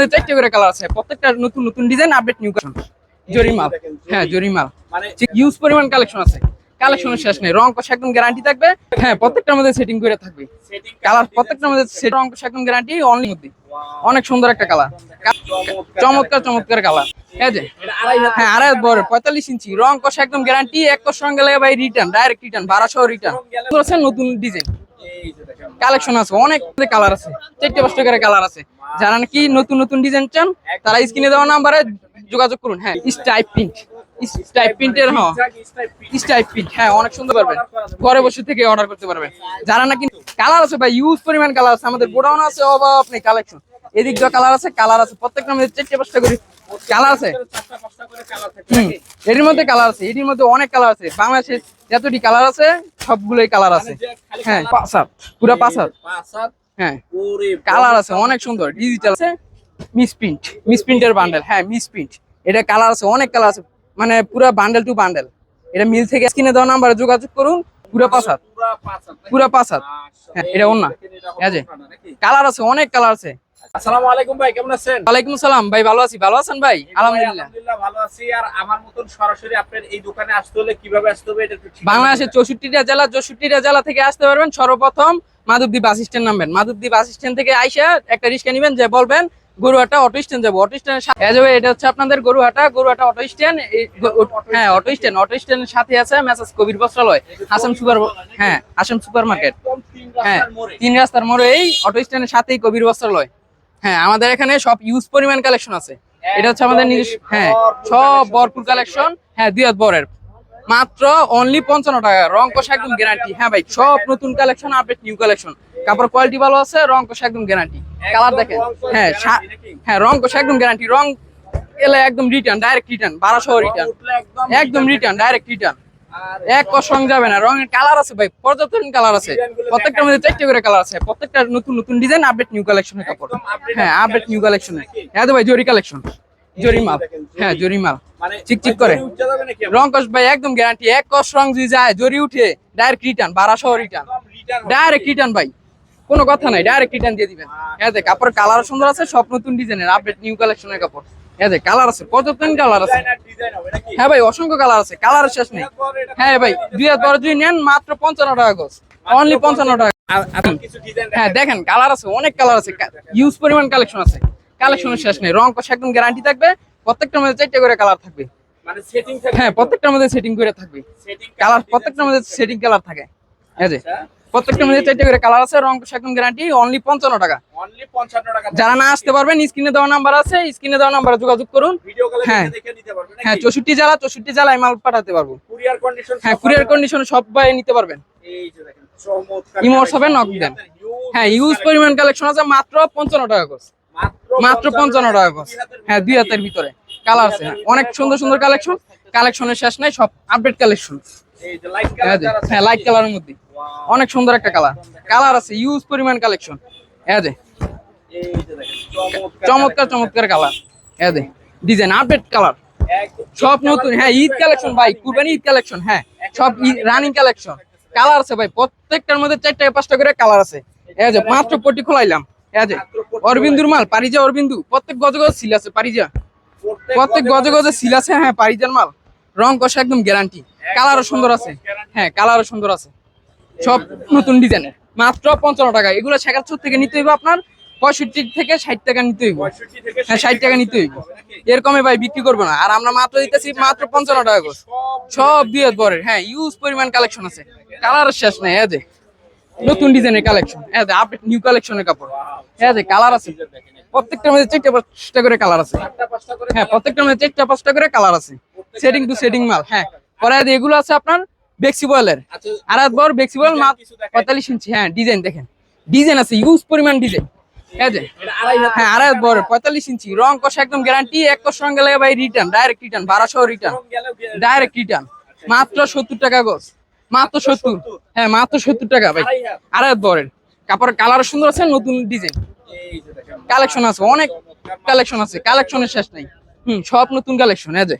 মধ্যে চারটে করে কালার আছে। প্রত্যেকটা নতুন নতুন ডিজাইন আপডেট নিউ কালেকশন জরিমাল। হ্যাঁ জরিমাল। ইউজ পরিমাণ কালেকশন আছে। কালেকশনের শেষ নেই। রং কষা একদম গ্যারান্টি থাকবে। হ্যাঁ প্রত্যেকটার মধ্যে সেটিং করে থাকবে। কালার প্রত্যেকটার মধ্যে রং কষা একদম গ্যারান্টি অনলি মধ্যে। অনেক সুন্দর একটা কালার চমৎকার চমৎকার কালার ঠিক আছে? হ্যাঁ আড়াই বড়। পঁয়তাল্লিশ ইঞ্চি। রং কষা একদম গ্যারান্টি এক কষ সঙ্গে লাগে ভাই রিটার্ন ডাইরেক্ট রিটার্ন বারোশো রিটার্ন নতুন ডিজাইন কালেকশন আছে, অনেক কালার আছে, চারটে পাঁচটা করে কালার আছে। যারা নাকি নতুন নতুন ডিজাইন চান, তারা স্ক্রিনে দেওয়া নাম্বারে যোগাযোগ করুন। হ্যাঁ স্টাইপ প্রিন্ট স্টাইপ হ্যাঁ স্টাইপ প্রিন্ট হ্যাঁ অনেক সুন্দর পারবেন। ঘরে বসে থেকে অর্ডার করতে পারবেন। যারা নাকি কালার আছে, ভাই ইউজ পরিমাণ কালার আছে, আমাদের গোডাউন আছে, অভাব নেই কালেকশন এদিক কালার আছে কালার আছে, প্রত্যেকটা মধ্যে চারটে পাঁচটা করে কালার আছে? এর মধ্যে কালার আছে এটির মধ্যে অনেক কালার আছে। বাংলাদেশে যতটি কালার আছে সবগুলোই কালার আছে। হ্যাঁ পাঁচ হাত পুরো পাঁচ হাত হ্যাঁ কালার আছে অনেক সুন্দর ডিজিটাল আছে। মিস প্রিন্ট মিস প্রিন্টের বান্ডেল হ্যাঁ মিস প্রিন্ট এটা কালার আছে অনেক কালার আছে মানে পুরো বান্ডেল টু বান্ডেল এটা মিল থেকে স্ক্রিনে দেওয়া নাম্বারে যোগাযোগ করুন পুরো পাঁচ হাত পুরো পাঁচ হাত হ্যাঁ এটা অন্য কালার আছে অনেক কালার আছে। আসসালামু আলাইকুম ভাই কেমন আছেন? ওয়ালাইকুম ভাই ভালো আছি। ভালো আছেন ভাই? আলহামদুলিল্লাহ। আলহামদুলিল্লাহ ভালো আছি। আর আমার মতন সরাসরি আপনার এই দোকানে আসতে হলে কীভাবে আসতে হবে এটা বাংলাদেশের চৌষট্টিটা জেলা চৌষট্টিটা জেলা থেকে আসতে পারবেন। সর্বপ্রথম মাধবদ্বীপ বাস স্ট্যান্ড নামবেন। মাধবদ্বীপ বাস স্ট্যান্ড থেকে আইসা একটা রিক্সা নিবেন যে বলবেন গরুহাটা অটো স্ট্যান্ড যাব। অটো স্ট্যান্ডের সাথে এটা হচ্ছে আপনাদের গরুহাটা গরুহাটা অটো স্ট্যান্ড। হ্যাঁ অটো স্ট্যান্ড। অটো স্ট্যান্ডের সাথে আছে মেসাজ কবির বস্ত্রালয় আসাম সুপার হ্যাঁ আসাম সুপার মার্কেট। হ্যাঁ তিন রাস্তার মোড়ে। এই অটো স্ট্যান্ডের সাথেই কবির বস্ত্রালয়। হ্যাঁ আমাদের এখানে সব ইউজ পরিমাণ কালেকশন আছে। এটা হচ্ছে আমাদের নিজস্ব হ্যাঁ সব ভরপুর কালেকশন হ্যাঁ দুই হাত বরের। মাত্র অনলি পঞ্চান্ন টাকা। রং কষা একদম গ্যারান্টি হ্যাঁ ভাই সব নতুন কালেকশন আপডেট নিউ কালেকশন কাপড় কোয়ালিটি ভালো আছে রং কষা একদম গ্যারান্টি কালার দেখেন। হ্যাঁ হ্যাঁ রং কষা একদম গ্যারান্টি রং এলে একদম রিটার্ন ডাইরেক্ট রিটার্ন বারোশো রিটার্ন একদম রিটার্ন ডাইরেক্ট রিটার্ন এক রং যাবে না রঙের কালার আছে ভাই পর্যাপ্ত কালার আছে। প্রত্যেকটার মধ্যে চারটে করে কালার আছে প্রত্যেকটা নতুন নতুন ডিজাইন আপডেট নিউ কালেকশনের কাপড়। হ্যাঁ আপডেট নিউ কালেকশনের হ্যাঁ তো ভাই জরি কালেকশন জরি মাল। হ্যাঁ জরি মাল। মানে চিকচিক করে। রং কষ ভাই একদম গ্যারান্টি এক কষ রং যদি যায় জরি উঠে ডাইরেক্ট রিটার্ন রিটার্ন একদম return হবে। ডাইরেক্ট রিটার্ন ভাই। কোনো কথা নাই ডাইরেক্ট রিটার্ন দিয়ে দিবেন। হ্যাঁ দেখ কাপড় কালার সুন্দর আছে সব নতুন ডিজাইনের আপডেট নিউ কালেকশনের কাপড়। হ্যাঁ দেখ কালার আছে পর্যাপ্ত কালার আছে? হ্যাঁ ভাই, অসংখ্য কালার আছে কালার শেষ নেই। হ্যাঁ ভাই দুই হাজার বারো যদি নেন, মাত্র পঞ্চান্ন টাকা গোস অনলি পঞ্চান্ন টাকা। হ্যাঁ দেখেন কালার আছে, অনেক কালার আছে ইউজ পরিমাণ কালেকশন আছে। কালেকশনের শেষ নেই, রং কষা একদম গ্যারান্টি থাকবে, প্রত্যেকটার মধ্যে চারটে করে কালার থাকবে। হ্যাঁ প্রত্যেকটার মধ্যে সেটিং করে থাকবে। কালার প্রত্যেকটার মধ্যে সেটিং কালার থাকে। এই যে প্রত্যেকটার মধ্যে চারটে করে কালার আছে রং কষা গ্যারান্টি অনলি পঞ্চান্ন টাকা। অনলি 55 টাকা যারা না আসতে পারবেন স্ক্রিনে দেওয়া নাম্বার আছে স্ক্রিনে দেওয়া নাম্বারে যোগাযোগ করুন। হ্যাঁ। হ্যাঁ চৌষট্টি জেলা চৌষট্টি জেলায় মাল পাঠাতে পারব। হ্যাঁ কুরিয়ার কন্ডিশনে সবাই নিতে পারবেন। এই যে দেখেন চমৎকার ইমো হোয়াটসঅ্যাপে নক দেন। হ্যাঁ ইউজ পরিমাণ কালেকশন আছে মাত্র পঞ্চান্ন টাকা করে মাত্র পঞ্চান্ন টাকা। করে হ্যাঁ দুই হাতের ভিতরে। কালার আছে হ্যাঁ, অনেক সুন্দর সুন্দর কালেকশন কালেকশনের শেষ নাই সব আপডেট কালেকশন লাইট কালার হ্যাঁ লাইট কালারের মধ্যে। অনেক সুন্দর একটা কালার কালার আছে ইউজ পরিমাণ কালেকশন হ্যাঁ যে। চমৎকার চমৎকার কালার হ্যাঁ ডিজাইন আপডেট কালার সব নতুন হ্যাঁ ঈদ কালেকশন ভাই কুরবানি ঈদ কালেকশন হ্যাঁ সব রানিং কালেকশন কালার আছে ভাই প্রত্যেকটার মধ্যে চারটা পাঁচটা করে কালার আছে। এই যে মাত্র পটি খোলাইলাম। এই যে অরবিন্দুর মাল পারিজা অরবিন্দু প্রত্যেক গজ গজ সিল আছে পারিজা। প্রত্যেক গজে গজে সিল আছে। হ্যাঁ পারিজার মাল। রং কষা একদম গ্যারান্টি কালারও সুন্দর আছে। হ্যাঁ কালারও সুন্দর আছে। সব নতুন ডিজাইনের। মাত্র পঞ্চান্ন টাকা। এগুলো শেখাচ্ছর থেকে নিতে হইব আপনার পঁয়ষট্টি থেকে ষাট টাকা নিতে হইব। হ্যাঁ ষাট টাকা নিতে হইব। এর কমে ভাই বিক্রি করব না। আর আমরা মাত্র দিতেছি মাত্র পঞ্চান্ন টাকা করে। সব দিয়ে পরের হ্যাঁ ইউজ পরিমাণ কালেকশন আছে। কালার শেষ নেই এই যে। নতুন ডিজাইনের কালেকশন এই যে আপডেট নিউ কালেকশনের কাপড়। এই যে কালার আছে। প্রত্যেকটার মধ্যে চারটা পাঁচটা করে কালার আছে। হ্যাঁ প্রত্যেকটার মধ্যে চারটা পাঁচটা করে কালার আছে। সেটিং টু সেটিং মাল হ্যাঁ। পরে এগুলো আছে আপনার বেক্সি বয়েলের আর এক বড় বেক্সি বয়েল মাত্র পঁয়তাল্লিশ ইঞ্চি হ্যাঁ ডিজাইন দেখেন। ডিজাইন আছে ইউজ পরিমাণ ডিজাইন ঠিক আছে? হ্যাঁ আড়াই বড় পঁয়তাল্লিশ ইঞ্চি। রং কষা একদম গ্যারান্টি এক কষ ভাই রিটার্ন ডাইরেক্ট রিটার্ন বারোশো রিটার্ন ডাইরেক্ট রিটার্ন মাত্র সত্তর টাকা গোস মাত্র সত্তর। হ্যাঁ মাত্র সত্তর টাকা ভাই। আড়াই কাপড়ের কালার সুন্দর আছে নতুন ডিজাইন কালেকশন আছে অনেক কালেকশন আছে। কালেকশনের শেষ নাই। হুম সব নতুন কালেকশন এই যে এই যে।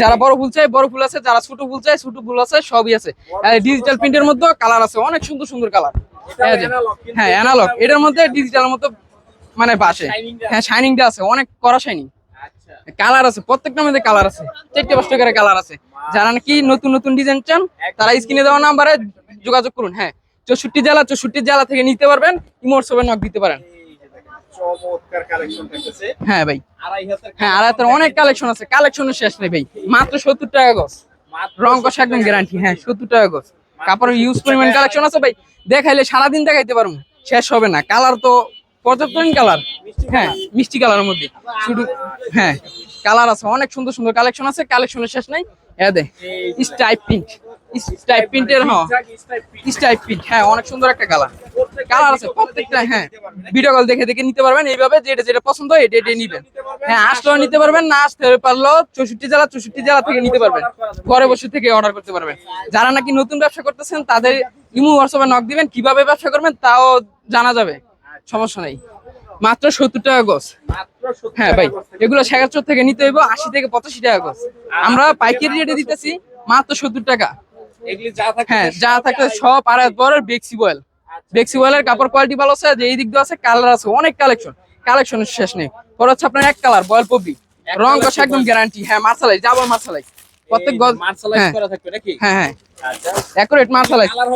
যারা বড় ফুল চাই বড় ফুল আছে যারা ছোট ফুল চাই ছোট ফুল আছে সবই আছে। ডিজিটাল প্রিন্টের মধ্যে কালার আছে। অনেক সুন্দর সুন্দর কালার হ্যাঁ অ্যানালগ এটার মধ্যে ডিজিটালের মতো মানে বাসে হ্যাঁ শাইনিংটা আছে অনেক করা শাইনিং আচ্ছা। কালার আছে প্রত্যেকটা মধ্যে কালার আছে চারটে পাঁচটা করে কালার আছে। যারা নাকি নতুন নতুন ডিজাইন চান তারা স্ক্রিনে দেওয়া নাম্বারে যোগাযোগ করুন। হ্যাঁ চৌষট্টি জেলা চৌষট্টি জেলা থেকে নিতে পারবেন ইমোর সবে নক দিতে পারেন। চমৎকার কালেকশন থাকতেছে। হ্যাঁ ভাই। আড়াই হাজার হ্যাঁ আর এত অনেক কালেকশন আছে। কালেকশনের শেষ নেই ভাই। মাত্র সত্তর টাকা গছ রং কষা একদম গ্যারান্টি হ্যাঁ সত্তর টাকা গছ কাপড়ের ইউজ পরিমাণ কালেকশন আছে ভাই। দেখাইলে সারাদিন দেখাইতে পারব। শেষ হবে না। কালার তো পর্যাপ্ত কালার হ্যাঁ মিষ্টি কালারের মধ্যে। শুধু হ্যাঁ কালার আছে। অনেক সুন্দর সুন্দর কালেকশন আছে। কালেকশনের শেষ নাই। এ দে স্টাইপ প্রিন্ট স্টাইপ প্রিন্টের হ্যাঁ। স্টাইপ প্রিন্ট হ্যাঁ অনেক সুন্দর একটা কালার। কালার আছে প্রত্যেকটা হ্যাঁ ভিডিও কল দেখে দেখে নিতে পারবেন এইভাবে যেটা যেটা পছন্দ হয় এটা এটা নিবেন। হ্যাঁ আসলেও নিতে পারবেন না আসতে পারলেও চৌষট্টি জেলা চৌষট্টি জেলা থেকে নিতে পারবেন। ঘরে বসে থেকে অর্ডার করতে পারবেন। যারা নাকি নতুন ব্যবসা করতেছেন তাদের ইমু হোয়াটসঅ্যাপে নক দিবেন কীভাবে ব্যবসা করবেন তাও জানা যাবে সমস্যা নেই। মাত্র সত্তর টাকা গোস হ্যাঁ ভাই। এগুলো শেখাচর থেকে নিতে হইব আশি থেকে পঁচাশি টাকা গোস আমরা পাইকারি রেটে দিতেছি মাত্র সত্তর টাকা। যা থাকে হ্যাঁ যা থাকতে সব আর বড় বেক্সি বয়েল বেক্সি বয়েলের কাপড় কোয়ালিটি ভালো আছে যে এই দিক দিয়ে আছে কালার আছে অনেক কালেকশন কালেকশনের শেষ নেই। পরে হচ্ছে আপনার এক কালার বয়েল পবি রং কষা একদম গ্যারান্টি হ্যাঁ মার্শালাই যাব মার্শালাই প্রত্যেক গজ মার্শালাইজ করা থাকবে নাকি? হ্যাঁ হ্যাঁ। মার্শালাই কালার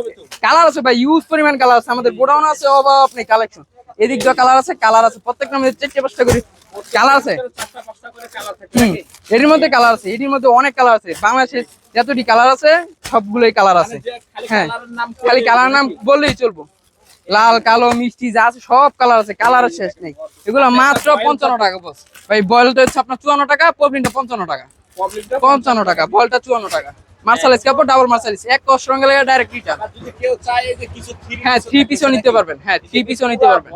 কালার আছে ভাই ইউজ পরিমাণ কালার আছে। আমাদের গোডাউন আছে অভাব নেই কালেকশন এদিক দিয়ে কালার আছে কালার আছে। প্রত্যেকটা মধ্যে চারটে পাঁচটা করে। কালার আছে? কালার এটির মধ্যে কালার আছে এটির মধ্যে অনেক কালার আছে। বাংলাদেশে যতটি কালার আছে, সবগুলোই কালার আছে। হ্যাঁ নাম খালি কালার নাম বললেই চলবো। লাল, কালো, মিষ্টি, যা আছে সব কালার আছে কালারের শেষ নেই। এগুলো মাত্র পঞ্চান্ন টাকা বস ভাই বয়েলটা হচ্ছে আপনার চুয়ান্ন টাকা পবলিনটা পঞ্চান্ন টাকা। পঞ্চান্ন টাকা বলটা চুয়ান্ন টাকা। মার্শালাইজ কাপড় ডাবল মার্শালাইজ এক কষ্ট রঙে লাগে ডাইরেক্ট রিটার্ন যদি কেউ চায় যে কিছু থ্রি হ্যাঁ থ্রি পিসও নিতে পারবেন। হ্যাঁ থ্রি পিসও নিতে পারবেন।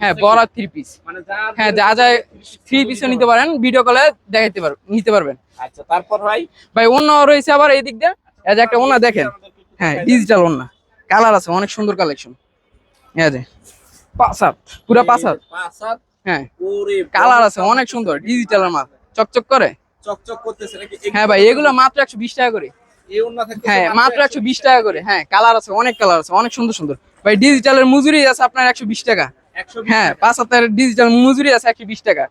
হ্যাঁ বড় থ্রি পিস মানে হ্যাঁ যা যা থ্রি পিসও নিতে পারেন ভিডিও কলে দেখাইতে পারবেন নিতে পারবেন। আচ্ছা তারপর ভাই? ভাই অন্য রয়েছে আবার এই দিক দিয়ে। এই যে একটা ওনা দেখেন। হ্যাঁ ডিজিটাল ওনা কালার আছে অনেক সুন্দর কালেকশন এই যে পাঁচ হাত পুরো পাঁচ হাত হ্যাঁ কালার আছে অনেক সুন্দর। ডিজিটালের মাল। চকচক করে। চকচক করতেছে নাকি? হ্যাঁ ভাই এগুলো মাত্র একশো বিশ টাকা করে। হ্যাঁ মাত্র একশো বিশ টাকা করে। হ্যাঁ কালার আছে অনেক কালার আছে অনেক সুন্দর সুন্দর। ভাই ডিজিটালের মজুরি আছে আপনার একশো বিশ টাকা। হ্যাঁ পাঁচ হাতের ডিজিটাল মজুরি আছে একশো বিশ টাকা।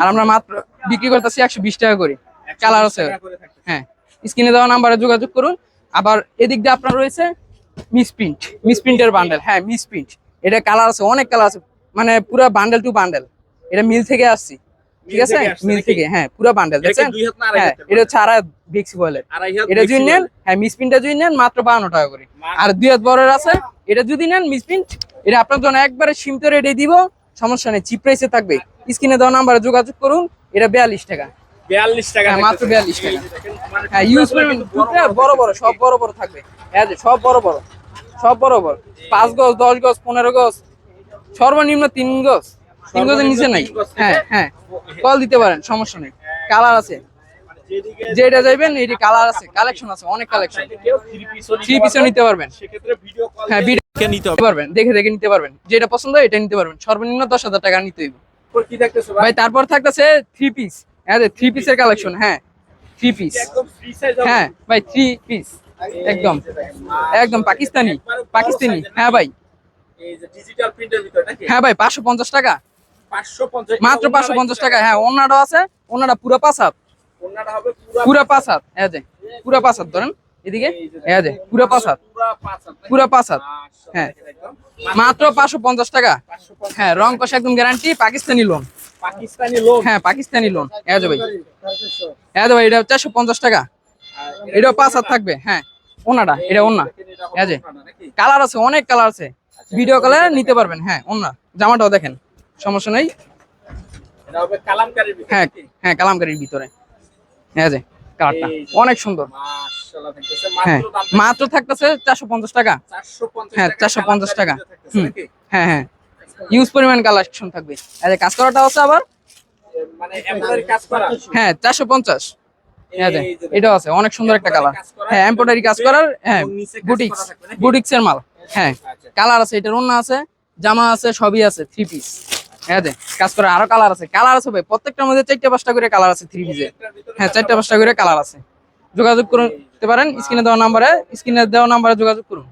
আর আমরা মাত্র বিক্রি করতেছি একশো বিশ টাকা করে। কালার আছে। হ্যাঁ স্ক্রিনে দেওয়া নাম্বারে যোগাযোগ করুন। আবার এদিক দিয়ে আপনার রয়েছে মিস প্রিন্ট। মিস প্রিন্টের বান্ডেল। হ্যাঁ মিস প্রিন্ট। এটা কালার আছে অনেক কালার আছে। মানে পুরো বান্ডেল টু বান্ডেল। এটা মিল থেকে আসছি। ঠিক আছে? মিল থেকে হ্যাঁ পুরো বান্ডেল দেখছেন? হ্যাঁ এটা হচ্ছে আড়াই বিক্সি হাত এটা যদি নেন হ্যাঁ মিস প্রিন্টটা যদি নেন মাত্র বাহান্ন টাকা করে। আর দুই হাত বড়ের আছে এটা যদি নেন মিস প্রিন্ট এটা আপনার জন্য একবারে সীমিত রেটে দিব সমস্যা নেই চিপ প্রাইসে থাকবে। স্ক্রিনে দেওয়া নাম্বারে যোগাযোগ করুন এটা বিয়াল্লিশ টাকা। 42 টাকা হ্যাঁ, মাত্র। 42 টাকা। হ্যাঁ ইউজ করবেন বড় বড় সব বড় বড় থাকবে। হ্যাঁ সব বড় বড়। সব বড় বড়। পাঁচ গজ দশ গজ পনেরো গজ সর্বনিম্ন তিন গজ। তিন গজের নিচে নাই। হ্যাঁ হ্যাঁ। কল দিতে পারেন সমস্যা নেই। কালার আছে। মানে যেদিকে যেটা যাইবেন এটি কালার আছে কালেকশন আছে অনেক কালেকশন থ্রি পিসও নিতে পারবেন। সেক্ষেত্রে হ্যাঁ ভিডিও নিতে নিতে পারবেন দেখে দেখে নিতে পারবেন। যেটা পছন্দ এটা নিতে পারবেন। সর্বনিম্ন দশ হাজার টাকা নিতে হইব। ভাই? তারপর থাকতেছে থ্রি পিস হ্যাঁ থ্রি পিসের কালেকশন হ্যাঁ থ্রি পিস একদম ফ্রি সাইজ হ্যাঁ ভাই থ্রি পিস একদম। একদম পাকিস্তানি পাকিস্তানি। হ্যাঁ ভাই। এই যে ডিজিটাল প্রিন্টের ভিতর নাকি? হ্যাঁ ভাই পাঁচশো পঞ্চাশ টাকা। 550 মাত্র পাঁচশো পঞ্চাশ টাকা হ্যাঁ অন্যটা আছে অন্যটা পুরো পাঁচ হাত। পুরা পাঁচ হাত হ্যাঁ যে পুরো পাঁচ হাত ধরেন এদিকে হ্যাঁ যে পুরো পাঁচ হাত। পুরা পাঁচ হাত মাশাআল্লাহ, হ্যাঁ। মাত্র পাঁচশো পঞ্চাশ টাকা। হ্যাঁ রং কষা একদম guarantee Pakistani lawn Pakistani lawn হ্যাঁ পাকিস্তানি লোন হ্যাঁ ভাই। হ্যাঁ ভাই এটা চারশো পঞ্চাশ টাকা। এটাও পাঁচ হাত থাকবে হ্যাঁ ওনাটা এটা ওনা। এই যে। কালার আছে অনেক কালার আছে। ভিডিও কলে নিতে পারবেন হ্যাঁ ওনা। জামাটাও দেখেন সমস্যা নেই। হ্যাঁ হ্যাঁ কালামকারীর ভিতরে। হ্যাঁ যে কালারটা। অনেক সুন্দর। হ্যাঁ মাত্র থাকতেছে চারশো পঞ্চাশ টাকা। হ্যাঁ, টাকা 450 টাকা। হুম। হ্যাঁ হ্যাঁ। ইউজ পরিমাণ কালেকশন থাকবে। এই কাজ করাটা আছে আবার? হ্যাঁ চারশো পঞ্চাশ। এটাও আছে অনেক সুন্দর একটা কালার হ্যাঁ এমব্রয়ডারি কাজ করার হ্যাঁ বুটিক্স বুটিক্স এর মাল। হ্যাঁ আচ্ছা। কালার আছে এটার অন্য আছে জামা আছে সবই আছে থ্রি পিস হ্যাঁ কাজ করে আরও কালার আছে। কালার আছে ভাই, প্রত্যেকটার মধ্যে চারটা পাঁচটা করে কালার আছে থ্রি পিসে হ্যাঁ চারটা পাঁচটা করে কালার আছে। যোগাযোগ করতে পারেন স্ক্রিনে দেওয়া নাম্বারে স্ক্রিনে দেওয়া নাম্বারে যোগাযোগ করুন।